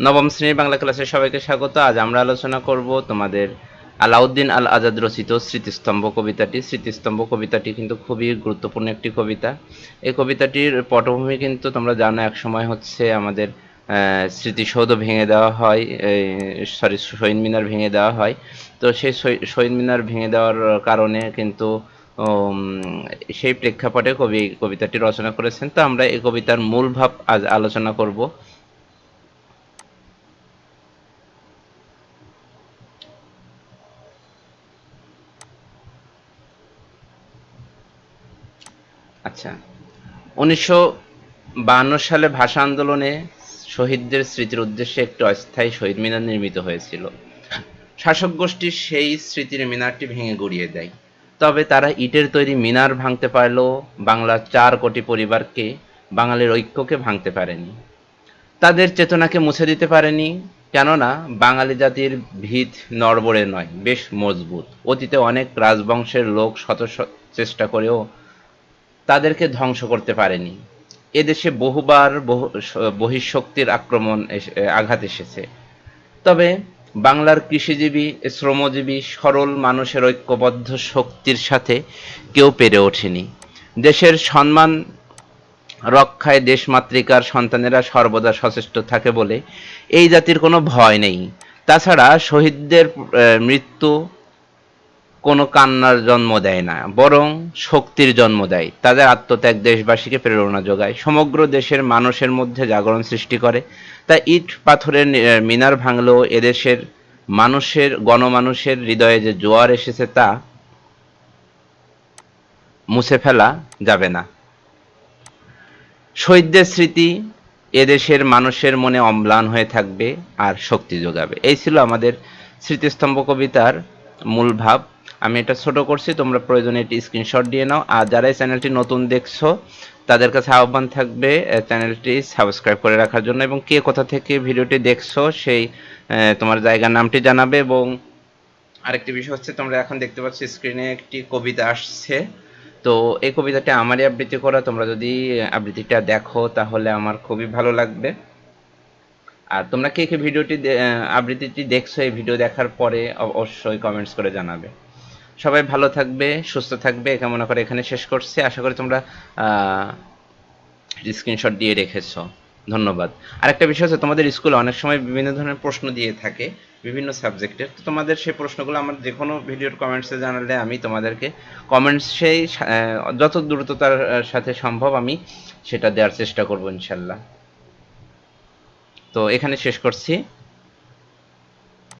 নবম শ্রেণির বাংলা ক্লাসে সবাইকে স্বাগত। আজ আমরা আলোচনা করব তোমাদের আলাউদ্দিন আল আজাদ রচিত স্মৃতিস্তম্ভ কবিতাটি। স্মৃতিস্তম্ভ কবিতাটি কিন্তু খুবই গুরুত্বপূর্ণ একটি কবিতা। এই কবিতাটির পটভূমি কিন্তু তোমরা জানো, এক সময় হচ্ছে আমাদের স্মৃতিসৌধ ভেঙে দেওয়া হয় সরি শহীদ মিনার ভেঙে দেওয়া হয়। তো সেই শহী- শহীদ মিনার ভেঙে দেওয়ার কারণে কিন্তু সেই প্রেক্ষাপটে কবি, কবিতাটি রচনা করেছেন। তো আমরা এই কবিতার মূল ভাব আজ আলোচনা করব। আচ্ছা। উনিশশো সালে ভাষা আন্দোলনে শহীদদের স্মৃতির উদ্দেশ্যে একটি অস্থায়ী শহীদ মিনার নির্মিত হয়েছিল। শাসক গোষ্ঠী সেই স্মৃতির মিনারটি ভেঙে গুড়িয়ে দেয়। তবে তারা ইটের তৈরি মিনার ভাঙতে পারলেও বাংলার চার কোটি পরিবারকে বাঙালির ঐক্যকে ভাঙতে পারেনি। তাদের চেতনাকে মুছে দিতে পারেনি, কেননা বাঙালি জাতির ভিত নড়বড়ে নয়, বেশ মজবুত। অতীতে অনেক রাজবংশের লোক শত চেষ্টা করেও তাদেরকে ধ্বংস করতে পারেনি। এদেশে বহুবার বহু বহিঃশক্তির আক্রমণ আঘাত এসেছে। তবে বাংলার কৃষিজীবী, শ্রমজীবী, সরল মানুষের ঐক্যবদ্ধ শক্তির সাথে কেউ পেরে ওঠেনি। দেশের সম্মান রক্ষায় দেশমাতৃকার সন্তানেরা সর্বদা সচেষ্ট থাকে বলে এই জাতির কোনো ভয় নেই। তাছাড়া শহীদদের মৃত্যু কোনো কান্নার জন্ম দেয় না, বরং শক্তির জন্ম দেয়। তাদের আত্মত্যাগ দেশবাসীকে প্রেরণা যোগায়। সমগ্র দেশের মানুষের মধ্যে জাগরণ সৃষ্টি করে। তাই ইট পাথরের মিনার ভাঙলেও এদেশের মানুষের, গণমানুষের হৃদয়ে যে জোয়ার এসেছে তা মুছে ফেলা যাবে না। শহীদদের স্মৃতি এদেশের মানুষের মনে অম্লান হয়ে থাকবে আর শক্তি যোগাবে। এই ছিল আমাদের স্মৃতিস্তম্ভ কবিতার মূল ভাব। আমি এটা ছোট করছি, তোমরা প্রয়োজনে এটি স্ক্রিনশট দিয়ে নাও। আর যারা এই চ্যানেলটি নতুন দেখছ, তাদের কাছে আহ্বান থাকবে চ্যানেলটি সাবস্ক্রাইব করে রাখার জন্য। এবং কে কোথা থেকে ভিডিওটি দেখছ, সেই তোমার জায়গার নামটি জানাবে। এবং আরেকটি বিষয় হচ্ছে, তোমরা এখন দেখতে পাচ্ছ স্ক্রিনে একটি কবিতা আসছে। তো এই কবিতাটি আমারই আবৃত্তি করা। তোমরা যদি আবৃত্তিটা দেখো, তাহলে আমার খুবই ভালো লাগবে। আর তোমরা কে কে ভিডিওটি আবৃত্তিটি দেখছ, এই ভিডিও দেখার পরে অবশ্যই কমেন্টস করে জানাবে। সবাই ভালো থাকবে, সুস্থ থাকবে এ কামনা করে এখানে শেষ করছি। আশা করি তোমরা স্ক্রিনশট দিয়ে রেখেছো। ধন্যবাদ। আরেকটা বিষয় হচ্ছে তোমাদের স্কুলে অনেক সময় বিভিন্ন ধরনের প্রশ্ন দিয়ে থাকে, বিভিন্ন সাবজেক্টের। তো তোমাদের সেই প্রশ্নগুলো আমার যে কোনো ভিডিওর কমেন্টসে জানালে আমি তোমাদেরকে কমেন্টসেই যত দ্রুততার সাথে সম্ভব আমি সেটা দেওয়ার চেষ্টা করব ইনশাল্লাহ। তো এখানে শেষ করছি।